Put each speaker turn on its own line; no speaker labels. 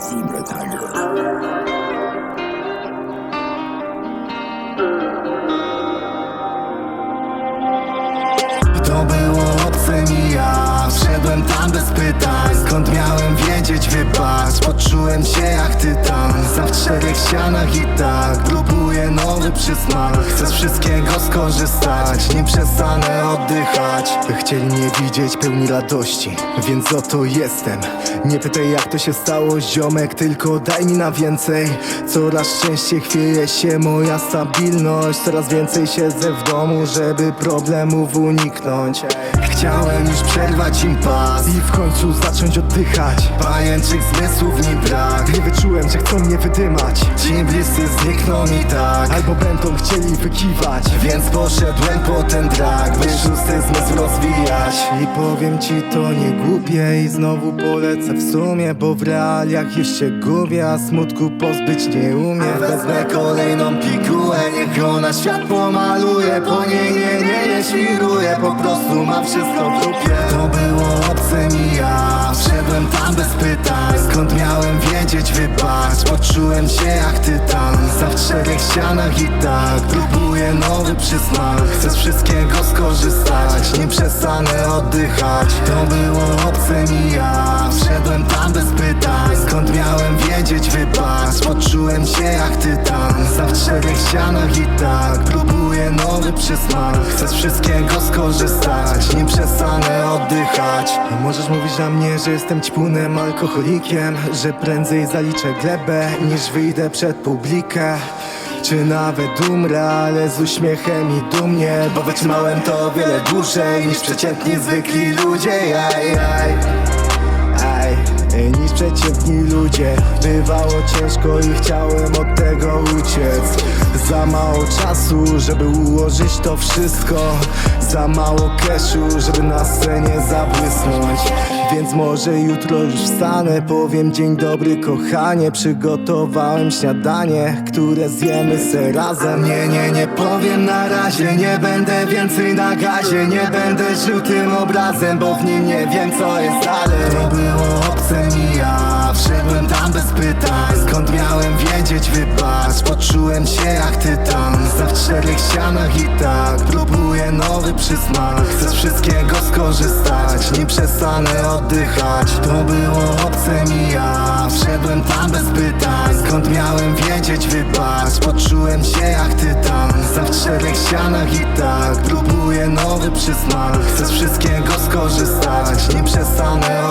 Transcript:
Zebra Tiger. To było obce mi ja Wszedłem tam bez pytań. Skąd miałem wiedzieć, wybacz? Poczułem się jak tytan. Za w czterech ścianach i tak. Grubuję nowy przysmak. Chcę z wszystkiego skorzystać. Nie przestanę Chcieli mnie widzieć pełni radości Więc oto jestem. Nie pytaj jak to się stało ziomek Tylko daj mi na więcej. Coraz częściej chwieje się moja stabilność Coraz więcej siedzę w domu, żeby problemów uniknąć. Chciałem już przerwać im pas I w końcu zacząć oddychać. Pajęczych zmysłów mi brak Nie wyczułem, że chcą mnie wydymać. Ci bliscy znikną mi tak Albo będą chcieli wykiwać Więc poszedłem po ten drag. By szósty zmysł rozwijać I powiem ci to nie głupie I znowu polecę w sumie Bo w realiach już się gubię A smutku pozbyć nie umiem. Wezmę kolejną pigułę Niech ona świat pomaluje Po niej nie, nie, nie świruję Po prostu mam wszystko w dupie. To było obce mi ja Wszedłem tam bez pytań. Skąd miałem wiedzieć, wybacz Poczułem się jak tytan. Za w ścianach i tak Próbuję nowy przysmak. Chcę z wszystkiego skorzystać Nie przestanę oddychać. To było obce mi ja. Wszedłem tam bez pytań. Skąd miałem wiedzieć, wybacz Poczułem się jak tytan. Za w ścianach i tak Próbuję nowy przysmak Chcę z wszystkiego skorzystać. Nie przestanę oddychać. Możesz mówić na mnie, że jestem ćpunem alkoholikiem? Że prędzej zaliczę glebę Niż wyjdę przed publikę czy nawet umrę, ale z uśmiechem i dumnie Bo wytrzymałem to wiele dłużej Niż przeciętni zwykli ludzie. Aj, aj. Aj, ej, niż przeciętni ludzie. Bywało ciężko i chciałem od tego uciec. Za mało czasu, żeby ułożyć to wszystko. Za mało cashu, żeby na scenie Więc może jutro już wstanę Powiem dzień dobry kochanie Przygotowałem śniadanie, które zjemy se razem. Nie, nie, nie powiem na razie Nie będę więcej na gazie Nie będę żył tym obrazem Bo w nim nie wiem co jest dalej. To było obce mi ja Wszedłem tam bez pytań. Skąd miałem wiedzieć, wybacz Poczułem się jak tytan. Za w czterech ścianach i tak Próbuję nowy przysmak. Chcę z wszystkiego skorzystać Nie przestanę oddychać. To było obce mi ja Wszedłem tam bez pytań. Skąd miałem wiedzieć, wybacz Poczułem się jak tytan. Za w czterech ścianach i tak Próbuję nowy przysmak. Chcę z wszystkiego skorzystać. Nie przestanę